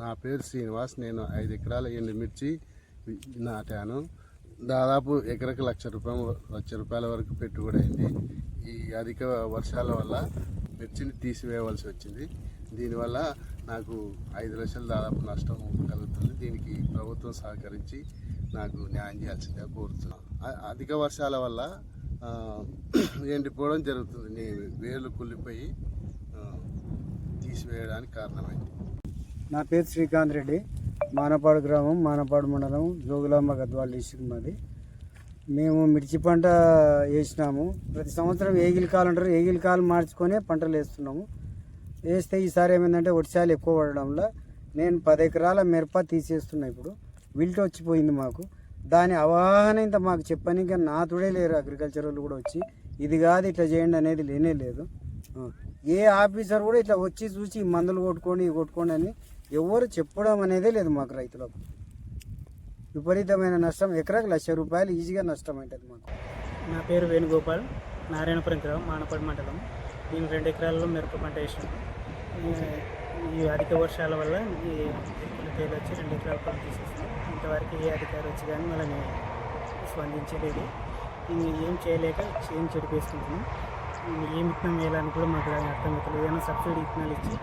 నా పేరు శ్రీనివాస్ నేను ఐదు ఎకరాల ఎండుమిర్చి నాటాను. దాదాపు ఎకరకు లక్ష రూపాయలు లక్ష రూపాయల వరకు పెట్టుబడి అయింది. ఈ అధిక వర్షాల వల్ల మిర్చిని తీసివేయవలసి వచ్చింది. దీనివల్ల నాకు ఐదు లక్షలు దాదాపు నష్టం కలుగుతుంది. దీనికి ప్రభుత్వం సహకరించి నాకు న్యాయం చేయాల్సిందిగా కోరుతున్నాను. అధిక వర్షాల వల్ల ఎండిపోవడం జరుగుతుంది. నీ వేర్లు కుళ్ళిపోయి తీసివేయడానికి కారణమైంది. నా పేరు శ్రీకాంత్ రెడ్డి. మానపాడు గ్రామం మానపాడు మండలం జోగులాంబ గద్వాల డిస్టిక్ మాది. మేము మిర్చి పంట వేసినాము. ప్రతి సంవత్సరం ఏగిలి కాలు అంటారు. ఏగిలి కాలు మార్చుకొనే పంటలు వేస్తున్నాము. వేస్తే ఈసారి ఏమైందంటే వర్షాలు ఎక్కువ పడడం వల్ల నేను పది ఎకరాల మిరప తీసేస్తున్నా ఇప్పుడు. విల్ట్ వచ్చిపోయింది మాకు. దాని అవగాహన ఇంత మాకు చెప్పనీక నాతుడే లేరు. అగ్రికల్చర్ వాళ్ళు కూడా వచ్చి ఇది కాదు ఇట్లా చేయండి అనేది లేనే లేదు. ఏ ఆఫీసర్ కూడా ఇట్లా వచ్చి చూసి మందులు కొట్టుకోండి ఇవి కొట్టుకోండి అని ఎవరు చెప్పడం అనేదే లేదు మాకు రైతులకు. విపరీతమైన నష్టం ఎకరాకు లక్ష రూపాయలు ఈజీగా నష్టం అవుతుంది మాకు. నా పేరు వేణుగోపాల్ నారాయణపురం గ్రామం మానపడి మండలం. నేను రెండు ఎకరాల్లో మిరప పంట వేసాను ఈ- ఈ అధిక వర్షాల వల్ల ఈ తేలి వచ్చి రెండు ఎకరాల పంట తీసేసాను ఇంతవరకు ఏ అధికారి వచ్చి కానీ మళ్ళీ స్పందించలేదు. ఇంక ఏం చేయలేక ఏం చెడిపేసుకుంటున్నాం ఏం విత్తనం వేయాలని కూడా మాకు అర్థం అవుతుంది ఏదైనా సబ్సిడీ విత్తనాలు ఇచ్చి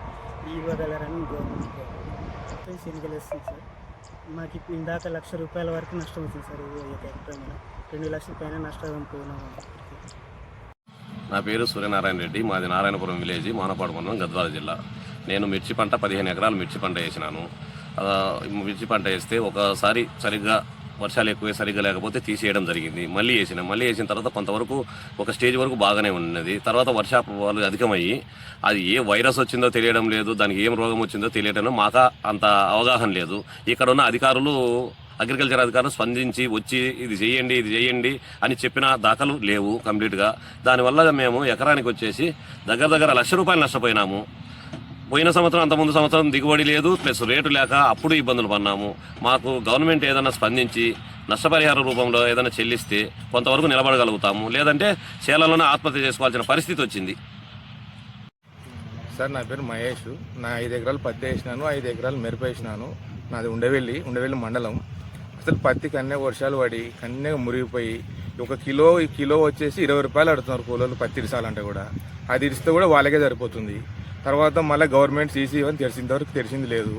ఇవ్వగలరని గవర్నమెంట్ శనగలు వేస్తుంది సార్. మాకు ఇప్పుడు ఇందాక లక్ష రూపాయల వరకు నష్టం వచ్చింది సార్ ఈ ఒక ఎకరం మీద రెండు లక్షల పైన నష్టం పోయినాము నా పేరు సూర్యనారాయణ రెడ్డి. మాది నారాయణపురం విలేజ్ మానపాడు మండలం గద్వాల జిల్లా. నేను మిర్చి పంట పదిహేను ఎకరాలు మిర్చి పంట వేసినాను. మిర్చి పంట వేస్తే ఒకసారి సరిగ్గా వర్షాలు ఎక్కువ సరిగ్గా లేకపోతే తీసేయడం జరిగింది. మళ్ళీ వేసిన మళ్ళీ వేసిన తర్వాత కొంతవరకు ఒక స్టేజ్ వరకు బాగానే ఉన్నది. తర్వాత వర్షాలు అధికమయ్యి అది ఏ వైరస్ వచ్చిందో తెలియడం లేదు దానికి ఏం రోగం వచ్చిందో తెలియడం మాకు అంత అవగాహన లేదు. ఇక్కడ ఉన్న అధికారులు అగ్రికల్చర్ అధికారులు స్పందించి వచ్చి ఇది చేయండి ఇది చేయండి అని చెప్పిన దాఖలు లేవు కంప్లీట్గా. దానివల్ల మేము ఎకరానికి వచ్చేసి దగ్గర దగ్గర లక్ష రూపాయలు నష్టపోయినాము. పోయిన సంవత్సరం అంత ముందు సంవత్సరం దిగుబడి లేదు ప్లస్ రేటు లేక అప్పుడు ఇబ్బందులు పడినాము మాకు గవర్నమెంట్ ఏదైనా స్పందించి నష్టపరిహార రూపంలో ఏదైనా చెల్లిస్తే కొంతవరకు నిలబడగలుగుతాము. లేదంటే చేలలోనే ఆత్మహత్య చేసుకోవాల్సిన పరిస్థితి వచ్చింది. సార్ నా పేరు మహేష్. నా ఐదు ఎకరాలు పత్తి వేసినాను ఐదు ఎకరాలు మిరప వేసినాను. నాది ఉండవెల్లి ఉండవెల్లి మండలం. అసలు పత్తి కన్నే వర్షాలు పడి కన్నే మురిగిపోయి ఒక కిలో ఈ కిలో వచ్చేసి ఇరవై రూపాయలు అడుగుతున్నారు కూలోళ్ళు పత్తి ఇరిసాలంటే కూడా. అది ఇరిస్తే కూడా వాళ్ళకే సరిపోతుంది. తర్వాత మళ్ళీ గవర్నమెంట్ సీసీ అని తెలిసింది వరకు తెలిసింది లేదు.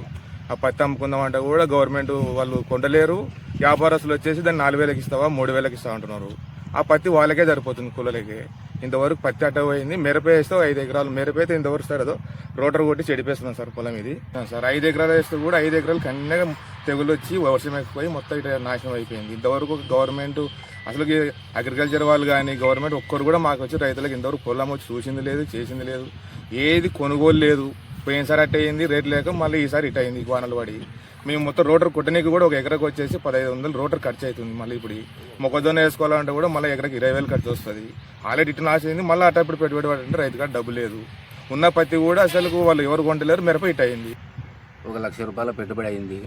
ఆ పత్తి అమ్ముకుందామంటే కూడా గవర్నమెంట్ వాళ్ళు కొండలేరు. వ్యాపారస్తులు వచ్చేసి దాన్ని నాలుగు వేలకు ఇస్తావా మూడు వేలకు ఇస్తావా అంటున్నారు. ఆ పత్తి వాళ్ళకే సరిపోతుంది కులలకే. ఇంతవరకు పత్తి అట్ట పోయింది. మిరప వేస్తే ఐదు ఎకరాలు. మిరప అయితే ఇంతవరకు సార్ అదో రోటర్ కొట్టి చెడిపేస్తున్నాం సార్ పొలం ఇది. సార్ ఐదు ఎకరాలు వేస్తే కూడా ఐదు ఎకరాలు కన్నగా తెగులు వచ్చి వర్షం ఎక్కిపోయి మొత్తం ఇటు నాశనం అయిపోయింది. ఇంతవరకు గవర్నమెంట్ అసలు అగ్రికల్చర్ వాళ్ళు కానీ గవర్నమెంట్ ఒక్కరు కూడా మాకు వచ్చి రైతులకు ఇంతవరకు పొలం వచ్చి చూసింది లేదు చేసింది లేదు. ఏది కొనుగోలు లేదు. పోయినసారి అట్ అయింది రేట్ లేక మళ్ళీ ఈసారి ఇట్ అయింది వానలు పడి. మేము మొత్తం రోటర్ కుట్టనీకి కూడా ఒక ఎకరకు వచ్చేసి పదహైదు వందలు రోటర్ ఖర్చు అవుతుంది మళ్ళీ ఇప్పుడు. మొక్కజొన్న వేసుకోవాలంటే కూడా మళ్ళీ ఎకరకు ఇరవై వేలు ఖర్చు వస్తుంది. ఆల్రెడీ ఇటు నాశ అయింది మళ్ళీ అటప్పుడు ఇప్పుడు పెట్టుబడి పడంటే రైతు కాడ డబ్బు లేదు. ఉన్న పత్తి కూడా అసలు వాళ్ళు ఎవరు కొంటలేరు మిరప ఇట్ అయింది. ఒక లక్ష రూపాయల పెట్టుబడి అయింది.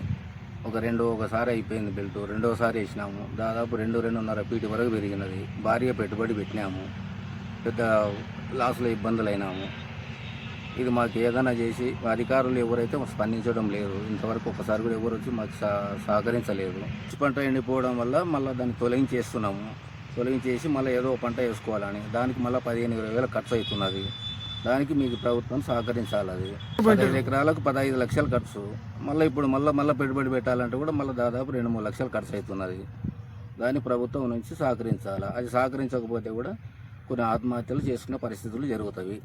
ఒక రెండు ఒకసారి అయిపోయింది బెల్ట్ రెండోసారి వేసినాము. దాదాపు రెండు రెండున్నర పీటి వరకు పెరిగినది. భారీగా పెట్టుబడి పెట్టినాము. పెద్ద లాస్లో ఇబ్బందులు అయినాము ఇది మాకు ఏదైనా చేసి అధికారులు ఎవరైతే స్పందించడం లేదు ఇంతవరకు ఒకసారి కూడా ఎవరు వచ్చి మాకు సహకరించలేదు. పంట ఎండిపోవడం వల్ల మళ్ళీ దాన్ని తొలగించేస్తున్నాము. తొలగించేసి మళ్ళీ ఏదో పంట వేసుకోవాలని. దానికి మళ్ళీ పదిహేను ఇరవై వేలు ఖర్చు అవుతున్నది దానికి మీకు ప్రభుత్వం సహకరించాలి అది. పదిహేను ఎకరాలకు పదహైదు లక్షలు ఖర్చు. మళ్ళీ ఇప్పుడు మళ్ళీ మళ్ళీ పెట్టుబడి పెట్టాలంటే కూడా మళ్ళీ దాదాపు రెండు మూడు లక్షలు ఖర్చు అవుతున్నది దాన్ని ప్రభుత్వం నుంచి సహకరించాలి? అది సహకరించకపోతే కూడా కొన్ని ఆత్మహత్యలు చేసుకునే పరిస్థితులు జరుగుతాయి.